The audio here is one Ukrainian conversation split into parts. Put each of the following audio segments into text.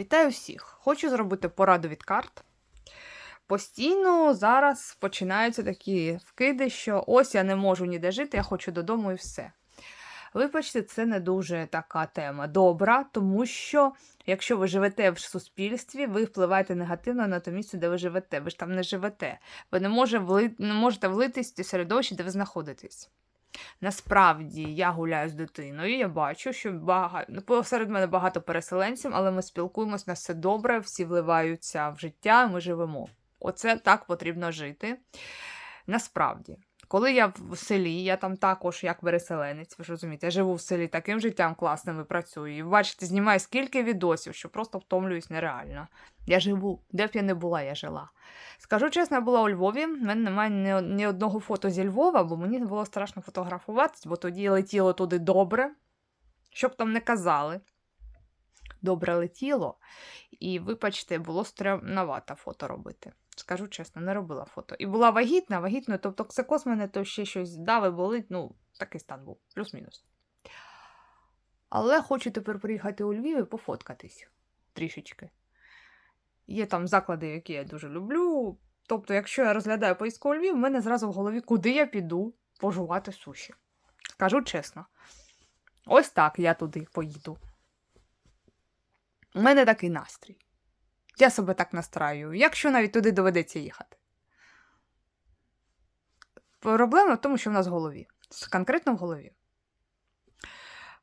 Вітаю всіх! Хочу зробити пораду від карт. Постійно зараз починаються такі вкиди, що ось я не можу ніде жити, я хочу додому і все. Вибачте, це не дуже така тема добра, тому що якщо ви живете в суспільстві, ви впливаєте негативно на те місце, де ви живете. Ви ж там не живете. Ви не, можете влитись в те середовище, де ви знаходитесь. Насправді я гуляю з дитиною, я бачу, що багато посеред мене багато переселенців, але ми спілкуємось, на все добре, всі вливаються в життя, ми живемо. Оце так потрібно жити. Насправді, коли я в селі, я там також як переселенець, ви ж розумієте, я живу в селі таким життям класним і працюю. І бачите, знімаю скільки відосів, що просто втомлююсь нереально. Я живу, де б я не була, я жила. Скажу чесно, я була у Львові. в мене немає ні, одного фото зі Львова, бо мені було страшно фотографуватись, бо тоді летіло туди добре, щоб там не казали. Добре летіло, і, вибачте, було стрімновато фото робити. Скажу чесно, не робила фото. І була вагітна, вагітною, тобто токсикоз мене то ще щось дави, болить, ну, такий стан був, плюс-мінус. Але хочу тепер приїхати у Львів і пофоткатись трішечки. Є там заклади, які я дуже люблю. Тобто, якщо я розглядаю поїздку у Львів, в мене зразу в голові, куди я піду пожувати суші. Скажу чесно. Ось так я туди поїду. У мене такий настрій. Я себе так настраюю, якщо навіть туди доведеться їхати. Проблема в тому, що в нас в голові. Конкретно в голові.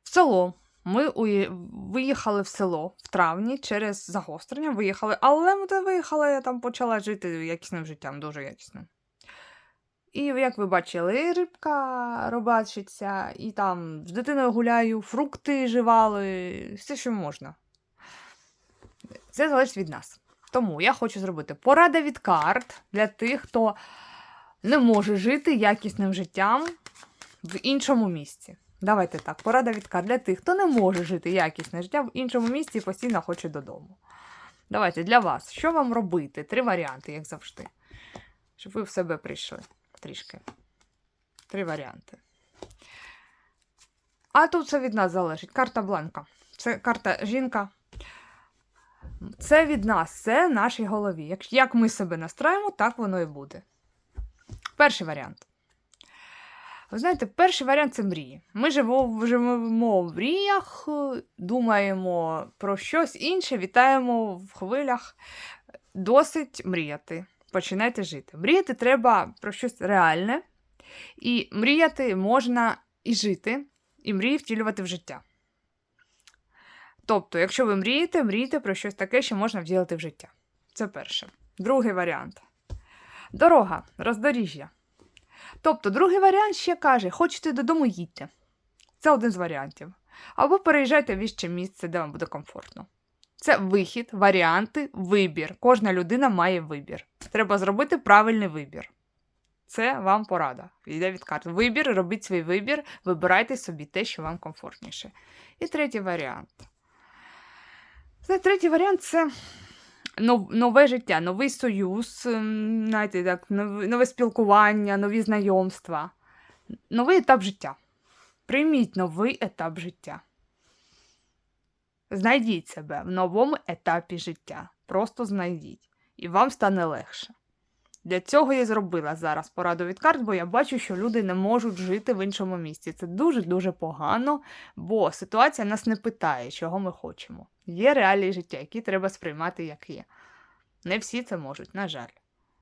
В село. Ми уї- виїхали в село в травні через загострення. Виїхали, але ми виїхали, я там почала жити якісним життям, дуже якісним. І як ви бачили, рибка робачиться, і там з дитиною гуляю, фрукти живали, все, що можна. Це залежить від нас. Тому я хочу зробити порада від карт для тих, хто не може жити якісним життям в іншому місці. Давайте так, порада від карт для тих, хто не може жити якісне життя в іншому місці і постійно хоче додому. Давайте для вас, що вам робити? Три варіанти, як завжди. Щоб ви в себе прийшли трішки. Три варіанти. А тут все від нас залежить. Карта бланка. Це карта жінка. Це від нас, це в нашій голові. Як, як ми себе настраємо, так воно і буде. Перший варіант. Ви знаєте, перший варіант це мрії. Ми живемо, живемо в мріях, думаємо про щось інше, вітаємо в хвилях. Досить мріяти. Починайте жити. Мріяти треба про щось реальне, і мріяти можна і жити, і мрії втілювати в життя. Тобто, якщо ви мрієте, мрійте про щось таке, що можна втілити в життя. Це перше. Другий варіант. Дорога, роздоріжжя. Тобто, другий варіант ще каже: хочете додому їдьте. Це один з варіантів. Або переїжджайте в іще місце, де вам буде комфортно. Це вихід, варіанти, вибір. Кожна людина має вибір. Треба зробити правильний вибір. Це вам порада. Йде від карт. Вибір, робіть свій вибір, вибирайте собі те, що вам комфортніше. І третій варіант. Це третій варіант це нове життя, новий союз, ем, знаєте, так, нове, нове спілкування, нові знайомства. Новий етап життя. Прийміть новий етап життя. Знайдіть себе в новому етапі життя. Просто знайдіть. І вам стане легше. Для цього я зробила зараз пораду від карт, бо я бачу, що люди не можуть жити в іншому місці. Це дуже-дуже погано, бо ситуація нас не питає, чого ми хочемо. Є реалії життя, які треба сприймати як є. Не всі це можуть, на жаль.